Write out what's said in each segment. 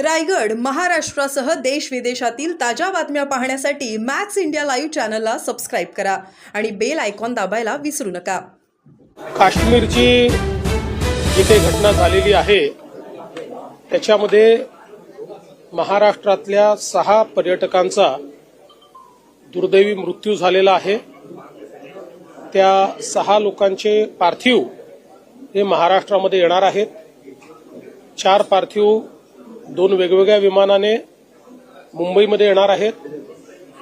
रायगड महाराष्ट्रासह देश विदेशातील ताज्या बातम्या पाहण्यासाठी मॅक्स इंडिया लाईव्ह चॅनलला सबस्क्राईब करा आणि बेल आयकॉन दाबायला विसरू नका. काश्मीरची जिथे घटना झालेली आहे त्याच्यामध्ये महाराष्ट्रातल्या सहा पर्यटकांचा दुर्दैवी मृत्यू झालेला आहे. त्या सहा लोकांचे पार्थिव हे महाराष्ट्रामध्ये येणार आहेत. चार पार्थिव दोन वेगवेगळ्या विमानाने मुंबईमध्ये येणार आहेत.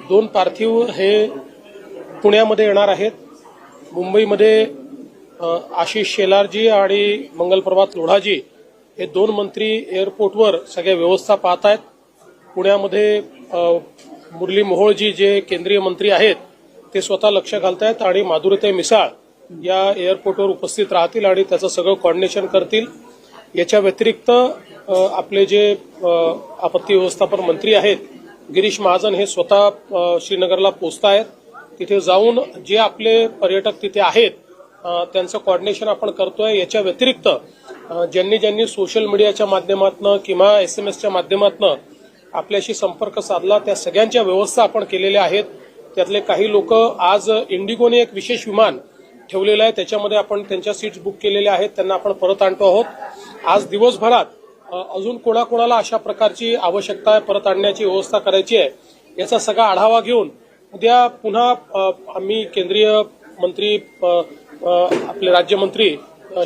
दोन पार्थिव हे पुण्यामध्ये येणार आहेत. मुंबईमध्ये आशिष शेलारजी आणि मंगलप्रभात लोढाजी हे दोन मंत्री एअरपोर्टवर सगळ्या व्यवस्था पाहत आहेत पुण्यामध्ये मुरली मोहोळजी जे केंद्रीय मंत्री आहेत ते स्वतः लक्ष घालतायत आणि माधुरीताई मिसाळ या एअरपोर्टवर उपस्थित राहतील आणि त्याचं सगळं कॉर्डिनेशन करतील. याच्या व्यतिरिक्त आपले जे आपत्ती व्यवस्थापन मंत्री आहेत गिरीश महाजन हे स्वतः श्रीनगरला पोचत आहेत तिथे जाऊन जे आपले पर्यटक तिथे आहेत त्यांचं कॉर्डिनेशन आपण करतोय. याच्या व्यतिरिक्त ज्यांनी ज्यांनी सोशल मीडियाच्या माध्यमातून किंवा एस एम एसच्या माध्यमातून आपल्याशी संपर्क साधला त्या सगळ्यांच्या व्यवस्था आपण केलेल्या आहेत. त्यातले काही लोक आज इंडिगोने एक विशेष विमान ठेवलेलं आहे. त्याच्यामध्ये आपण त्यांच्या सीट्स बुक केलेल्या आहेत. त्यांना आपण परत आणतो आहोत. आज दिवसभरात अजून कोणाकोणाला अशा प्रकारची आवश्यकता आहे परत आणण्याची व्यवस्था करायची आहे याचा सगळा आढावा घेऊन उद्या पुन्हा आम्ही केंद्रीय मंत्री आपले राज्यमंत्री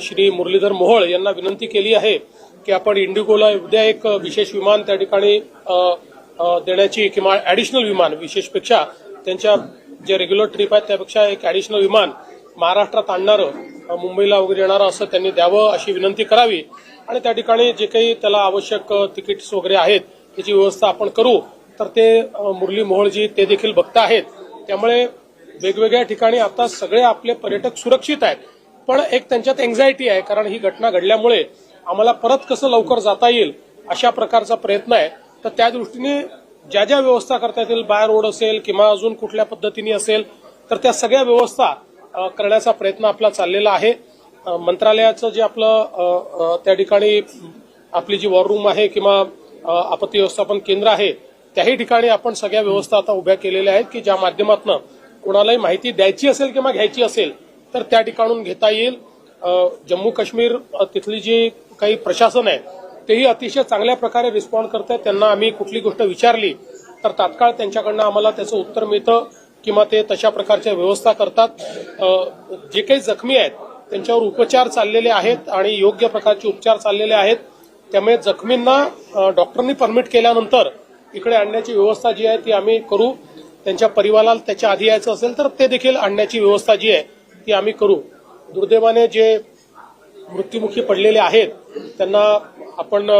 श्री मुरलीधर मोहोळ यांना विनंती केली आहे की आपण इंडिगोला उद्या एक विशेष विमान त्या ठिकाणी देण्याची किंवा ऍडिशनल विमान विशेषपेक्षा त्यांच्या जे रेग्युलर ट्रिप आहेत त्यापेक्षा एक ऍडिशनल विमान महाराष्ट्रात आणणारं मुंबईला वगैरे येणारं असं त्यांनी द्यावं अशी विनंती करावी. आणि त्या ठिकाणी जे काही त्याला आवश्यक तिकीट्स वगैरे आहेत त्याची व्यवस्था आपण करू. तर ते मुरली मोहोळजी ते देखील भक्त आहेत. त्यामुळे वेगवेगळ्या ठिकाणी आता सगळे आपले पर्यटक सुरक्षित आहेत. पण एक त्यांच्यात एन्झायटी आहे कारण ही घटना घडल्यामुळे आम्हाला परत कसं लवकर जाता येईल अशा प्रकारचा प्रयत्न आहे. तर त्या दृष्टीने ज्या ज्या व्यवस्था करता येतील बाय रोड असेल किंवा अजून कुठल्या पद्धतीने असेल तर त्या सगळ्या व्यवस्था करण्याचा प्रयत्न आपला चाललेला आहे. मंत्रालयाचं जे आपलं त्या ठिकाणी आपली जी वॉर रूम आहे किंवा आपत्ती व्यवस्थापन केंद्र आहे त्याही ठिकाणी आपण सगळ्या व्यवस्था आता उभ्या केलेल्या आहेत की ज्या माध्यमातून कोणालाही माहिती द्यायची असेल किंवा घ्यायची असेल तर त्या ठिकाणून घेता येईल. जम्मू काश्मीर तिथली जी काही प्रशासन आहे तेही अतिशय चांगल्या प्रकारे रिस्पॉन्ड करतात त्यांना आम्ही कुठली गोष्ट विचारली तर तात्काळ त्यांच्याकडनं आम्हाला त्याचं उत्तर मिळतं. किंवा ते तशा प्रकारच्या व्यवस्था करतात. जे काही जखमी आहेत त्यांच्यावर उपचार चाललेले आहेत आणि योग्य प्रकारचे उपचार चाललेले आहेत. त्यामुळे जखमींना डॉक्टरनी परमिट केल्यानंतर इकडे आणण्याची व्यवस्था जी आहे ती आम्ही करू. त्यांच्या परिवाराला त्याच्या आधी यायचं असेल तर ते देखील आणण्याची व्यवस्था जी आहे ती आम्ही करू. दुर्दैवाने जे मृत्युमुखी पडलेले आहेत त्यांना आपण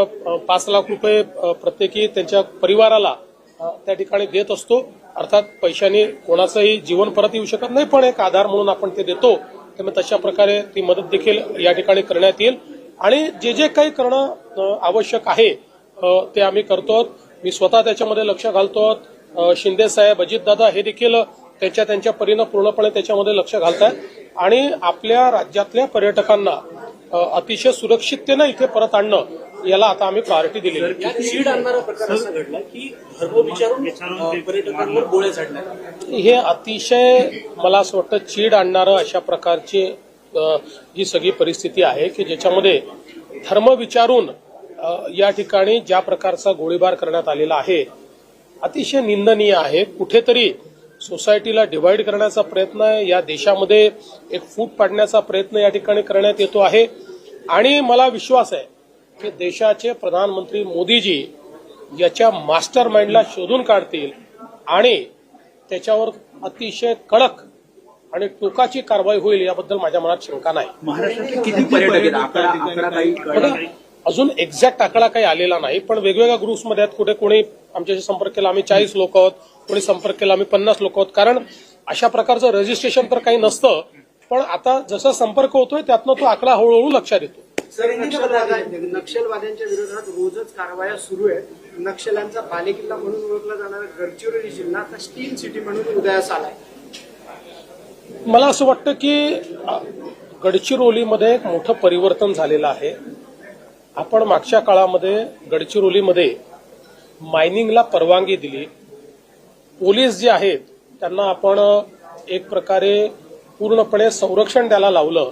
पाच लाख रुपये प्रत्येकी त्यांच्या परिवाराला त्या ठिकाणी देत असतो. अर्थात पैशाने कोणाचंही जीवन परत येऊ शकत नाही पण एक आधार म्हणून आपण ते देतो त्यामुळे तशा प्रकारे ती मदत देखील या ठिकाणी करण्यात येईल. आणि जे जे काही करणं आवश्यक आहे ते आम्ही करतो मी स्वतः त्याच्यामध्ये लक्ष घालतो शिंदे साहेब अजितदादा हे देखील त्यांच्या त्यांच्या परीनं पूर्णपणे त्याच्यामध्ये लक्ष घालतात आणि आपल्या राज्यातल्या पर्यटकांना अतिशय सुरक्षिततेनं इथे परत आणणं याला आता आम्ही प्रायोरिटी यात चीड आणणारा प्रकार असा घडला की धर्म विचारून अ, पर्यटकांवर गोळ्या झाडल्या. हे अतिशय मला असं वाटतं चीड आणणारं अशा प्रकारची जी सगळी परिस्थिती आहे की ज्याच्यामध्ये धर्म विचारून या ठिकाणी ज्या प्रकारचा गोळीबार करण्यात आलेला आहे अतिशय निंदनीय आहे. कुठेतरी सोसायटीला डिवाइड करण्याचा प्रयत्न आहे. या देशामध्ये एक फूट पाडण्याचा प्रयत्न या ठिकाणी करण्यात येतो आहे. आणि मला विश्वास आहे देशाचे प्रधानमंत्री मोदीजी याच्या मास्टर माइंडला शोधून काढतील आणि त्याच्यावर अतिशय कडक आणि टोकाची कारवाई होईल याबद्दल माझ्या मनात शंका नाही. महाराष्ट्रात किती पर्यटक अजून एक्झॅक्ट आकडा काही आलेला नाही पण वेगवेगळ्या ग्रुप्समध्ये आहेत. कुठे कोणी आमच्याशी संपर्क केला आम्ही चाळीस लोक आहोत. कोणी संपर्क केला आम्ही पन्नास लोक आहोत. कारण अशा प्रकारचं रजिस्ट्रेशन तर काही नसतं पण आता जसा संपर्क होतोय त्यातनं तो आकडा हळूहळू लक्षात येतो. सर नक्षलवाद्या- नक्षलवाद्यांच्या विरोधात रोजच कारवाया सुरू आहेत. नक्षल्यांचा बालेकिल्ला म्हणून ओळखला जाणारा गडचिरोली जिल्हा आता स्टील सिटी म्हणून उदयास आलाय. मला असं वाटतं की गडचिरोलीमध्ये एक मोठं परिवर्तन झालेलं आहे. आपण मागच्या काळामध्ये गडचिरोलीमध्ये मायनिंगला परवानगी दिली. पोलीस जे आहेत त्यांना आपण एक प्रकारे पूर्णपणे संरक्षण द्यायला लावलं.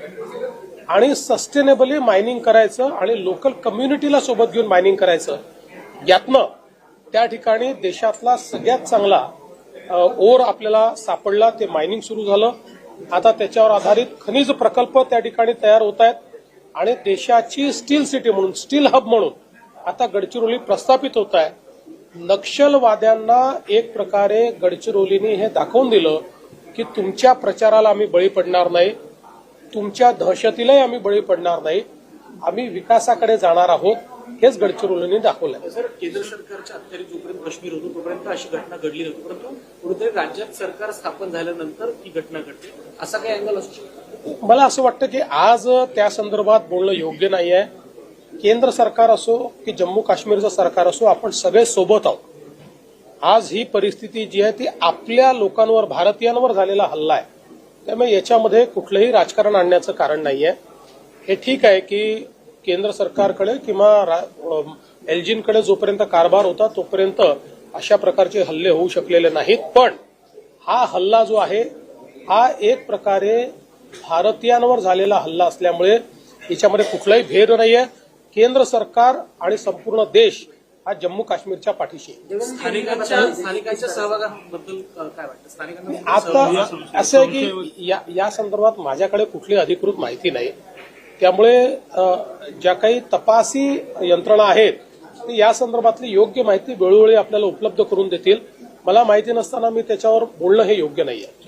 आणि सस्टेनेबली मायनिंग करायचं आणि लोकल कम्युनिटीला सोबत घेऊन मायनिंग करायचं. यातनं त्या ठिकाणी देशातला सगळ्यात चांगला ओर आपल्याला सापडला ते मायनिंग सुरू झालं. आता त्याच्यावर आधारित खनिज प्रकल्प त्या ठिकाणी तयार होत आहेत. आणि देशाची स्टील सिटी म्हणून स्टील हब म्हणून आता गडचिरोली प्रस्थापित होत आहे. नक्षलवाद्यांना एक प्रकारे गडचिरोलीने हे दाखवून दिलं की तुमच्या प्रचाराला आम्ही बळी पडणार नाही. तुमच्या दहशतीलाही आम्ही बळी पडणार नाही. आम्ही विकासाकडे जाणार आहोत. हेच गडचिरोलीने दाखवलं सर केंद्र सरकारच्या अखत्यारीत जोपर्यंत काश्मीर होतो तोपर्यंत अशी घटना घडली नव्हती. परंतु कुठेतरी राज्यात सरकार स्थापन झाल्यानंतर ही घटना घडते असा काही अँगल असू शकतो? मला असं वाटतं की आज त्या संदर्भात बोलणं योग्य नाही आहे. केंद्र सरकार असो की जम्मू काश्मीरचं सरकार असो आपण सगळे सोबत आहोत. आज ही परिस्थिती जी आहे ती आपल्या लोकांवर भारतीयांवर झालेला हल्ला आहे. त्यामुळे याच्यामध्ये कुठलंही राजकारण आणण्याचं कारण नाही आहे हे ठीक आहे की केंद्र सरकारकडे किंवा एलजींकडे जोपर्यंत कारभार होता तोपर्यंत अशा प्रकारचे हल्ले होऊ शकलेले नाहीत. पण हा हल्ला जो आहे हा एक प्रकारे भारतीयांवर झालेला हल्ला असल्यामुळे याच्यामध्ये कुठलाही भेद नाही आहे केंद्र सरकार आणि संपूर्ण देश हा जम्मू काश्मीरच्या पाठीशी. आहे. स्थानिकांच्या स्थानिकांच्या सहभागाबद्दल अ, काय वाटतं? स्थानिकांना आता असं आहे की या या संदर्भात माझ्याकडे कुठली अधिकृत माहिती नाही. त्यामुळे ज्या काही तपासी यंत्रणा आहेत ते या संदर्भातली योग्य माहिती वेळोवेळी आपल्याला उपलब्ध करून देतील. मला माहिती नसताना मी त्याच्यावर बोलणं हे योग्य नाही आहे